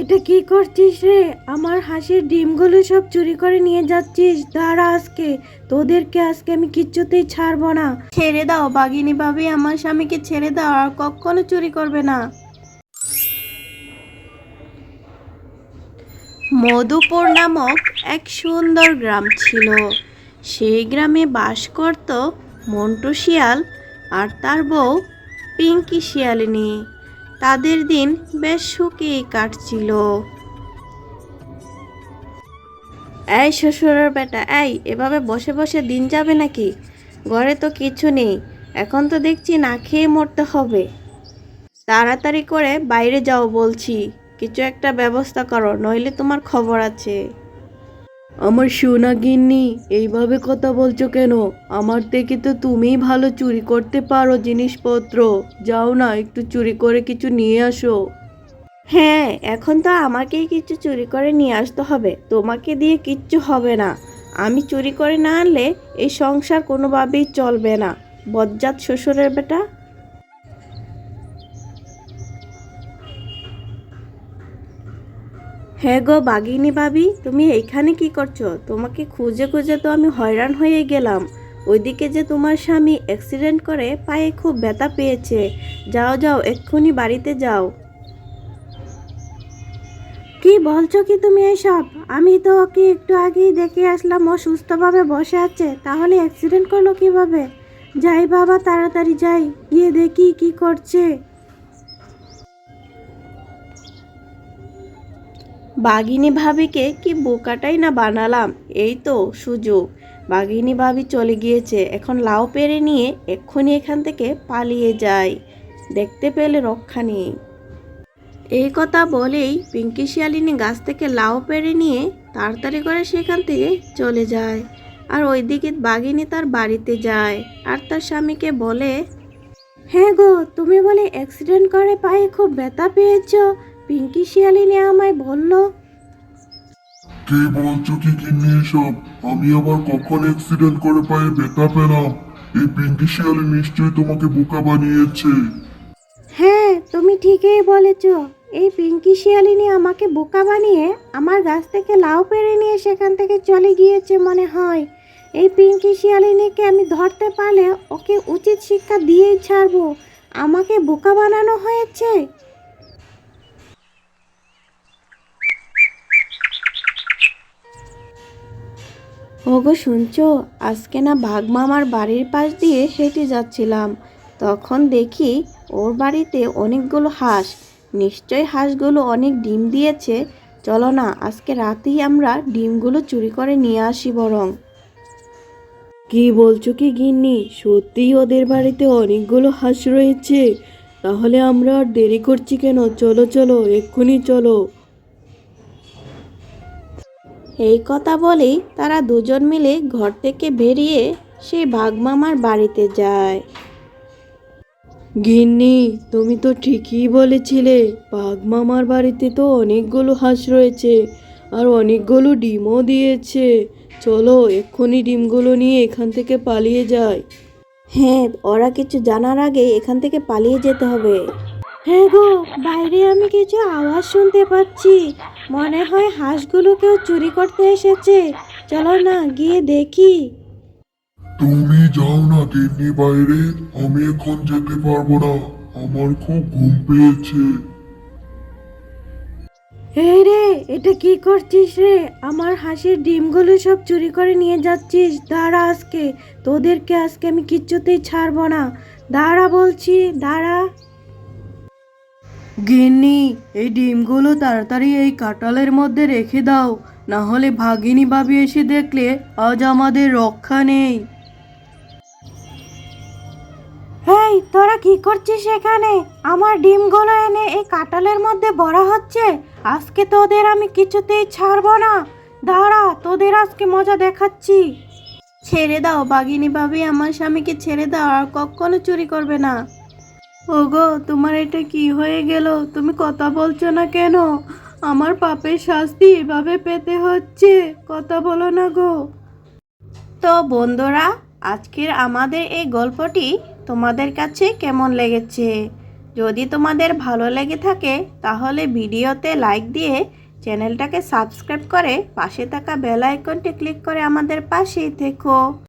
এটা কি করছিস রে? আমার হাঁসের ডিমগুলো সব চুরি করে নিয়ে যাচ্ছিস। দাঁড়া আজকে। তোদেরকে আজকে আমি কিচ্ছুতেই ছাড়বো না। ছেড়ে দাও বাগিনী ভাবি, আমার স্বামীকে ছেড়ে দাও, আর কখনো চুরি করবে না। মধুপুর নামক এক সুন্দর গ্রাম ছিল। সেই গ্রামে বাস করত মন্টু শিয়াল আর তার বউ পিঙ্কি শিয়ালিনী। তাদের দিন বেশ সুখেই কাটছিল। এই শ্বশুরের বেটা, এই, এভাবে বসে বসে দিন যাবে নাকি? ঘরে তো কিছু নেই, এখন তো দেখছি না খেয়ে মরতে হবে। তাড়াতাড়ি করে বাইরে যাও বলছি, কিছু একটা ব্যবস্থা করো, নইলে তোমার খবর আছে। আমার সোনা গিন্নি, এইভাবে কথা বলছো কেন? আমার থেকে তো তুমিই ভালো চুরি করতে পারো জিনিসপত্র। যাও না, একটু চুরি করে কিছু নিয়ে আসো। হ্যাঁ এখন তো আমাকেই কিছু চুরি করে নিয়ে আসতে হবে। তোমাকে দিয়ে কিচ্ছু হবে না। আমি চুরি করে না আনলে এই সংসার কোনোভাবেই চলবে না। বজ্জাত শ্বশুরের বেটা। হ্যাঁ গো বাগিনী ভাবি, তুমি এইখানে কি করছ? তোমাকে খুঁজে খুঁজে তো আমি হয়রান হয়ে গেলাম। ওইদিকে যে তোমার স্বামী অ্যাক্সিডেন্ট করে, পায়ে খুব ব্যথা পেয়েছে। যাও যাও, এক্ষুনি বাড়িতে যাও। কি বলছো কি তুমি এসব? আমি তো ওকে একটু আগেই দেখে আসলাম, ও সুস্থভাবে বসে আছে। তাহলে অ্যাক্সিডেন্ট করল কীভাবে? যাই বাবা, তাড়াতাড়ি যাই। গিয়ে দেখি কি করছে। বাঘিনী ভাবিকে কি বোকাটাই না বানালাম? এই তো সুযোগ। বাঘিনী ভাবি চলে গিয়েছে। এখন লাউ পেরে নিয়ে এক্ষুনি এখান থেকে পালিয়ে যায়। দেখতে পেলে রক্ষা নেই। এই কথা বলেই পিঙ্কি শিয়ালিনী গাছ থেকে লাউ পেরে নিয়ে তাড়াতাড়ি করে সেখান থেকে চলে যায়। আর ওইদিকে বাঘিনী তার বাড়িতে যায়। আর তার স্বামীকে বলে হ্যাঁ গো, তুমি বলে অ্যাক্সিডেন্ট করে পায়ে খুব ব্যথা পেয়েছ। পিঙ্কি শিয়ালিনী আমায় বলল কে বলছো কি কিনে এসব? আমি আবার কখন অ্যাক্সিডেন্ট করে পায়ে ব্যথা পেলাম? এই পিঙ্কি শিয়ালে নিশ্চয়ই তোমাকে বোকা বানিয়েছে। হ্যাঁ তুমি ঠিকই বলেছ। এই পিঙ্কি শিয়ালিনী আমাকে বোকা বানিয়ে আমার গাছ থেকে লাউ পেড়ে নিয়ে সেখান থেকে চলে গিয়েছে মনে হয়। এই পিঙ্কি শিয়ালিনীকে আমি ধরতে পারলে ওকে উচিত শিক্ষা দিয়েই ছাড়বো। আমাকে বোকা বানানো হয়েছে? ওগো, শুনছো? আজকে না বাঘ মামার বাড়ির পাশ দিয়ে হেঁটে যাচ্ছিলাম। তখন দেখি ওর বাড়িতে অনেকগুলো হাঁস। নিশ্চয় হাঁসগুলো অনেক ডিম দিয়েছে। চলো না, আজকে রাতেই আমরা ডিমগুলো চুরি করে নিয়ে আসি বরং। কি বলছো কি গিন্নি? সত্যিই ওদের বাড়িতে অনেকগুলো হাঁস রয়েছে। তাহলে আমরা আর দেরি করছি কেন? চলো চলো, এক্ষুনি চলো। এই কথা বলেই তারা দুজন মিলে ঘর থেকে বেরিয়ে সেই বাঘমামার বাড়িতে যায়। গিন্নি তুমি তো ঠিকই বলেছিলে বাঘমামার বাড়িতে তো অনেকগুলো হাঁস রয়েছে আর অনেকগুলো ডিমও দিয়েছে। চলো এক্ষুনি ডিমগুলো নিয়ে এখান থেকে পালিয়ে যাই। হ্যাঁ ওরা কিছু জানার আগে এখান থেকে পালিয়ে যেতে হবে। হ্যাঁ গো বাইরে আমি কিছু আওয়াজ শুনতে পাচ্ছি। মনে হয় হাঁসগুলো কেউ চুরি করতে এসেছে। চলো না গিয়ে দেখি। তুমি যাও না গিন্নি বাইরে। আমি এখন যেতে পারব না। আমার খুব ঘুম পেয়েছে। এই রে এটা কি করছিস রে? আমার হাঁসের ডিমগুলো সব চুরি করে নিয়ে যাচ্ছিস। দাঁড়া আজকে। তোদেরকে আজকে আমি কিচ্ছুতেই ছাড়বো না। দাঁড়া বলছি দাঁড়া। গিন্নি, এই ডিমগুলো তাড়াতাড়ি এই কাটালের মধ্যে রেখে দাও। না হলে ভাগিনী ভাবি এসে দেখলে আজ আমাদের রক্ষা নেই। তোরা কি করছিস এখানে? আমার ডিমগুলো এনে এই কাটালের মধ্যে বড়া হচ্ছে। আজকে তোদের আমি কিছুতেই ছাড়বো না। দাঁড়া, তোদের আজকে মজা দেখাচ্ছি। ছেড়ে দাও বাগিনী ভাবি, আমার স্বামীকে ছেড়ে দাও, আর কখনো চুরি করবে না। ওগো, তোমার এটা কি হয়ে গেল? তুমি কথা বলছো না কেন? আমার পাপের শাস্তি এভাবে পেতে হচ্ছে। কথা বলো না গো। তো বন্ধুরা, আজকের আমাদের এই গল্পটি তোমাদের কাছে কেমন লেগেছে? যদি তোমাদের ভালো লেগে থাকে, তাহলে ভিডিওতে লাইক দিয়ে চ্যানেলটাকে সাবস্ক্রাইব করে পাশে থাকা বেল আইকনটি ক্লিক করে আমাদের পাশেই থেকো।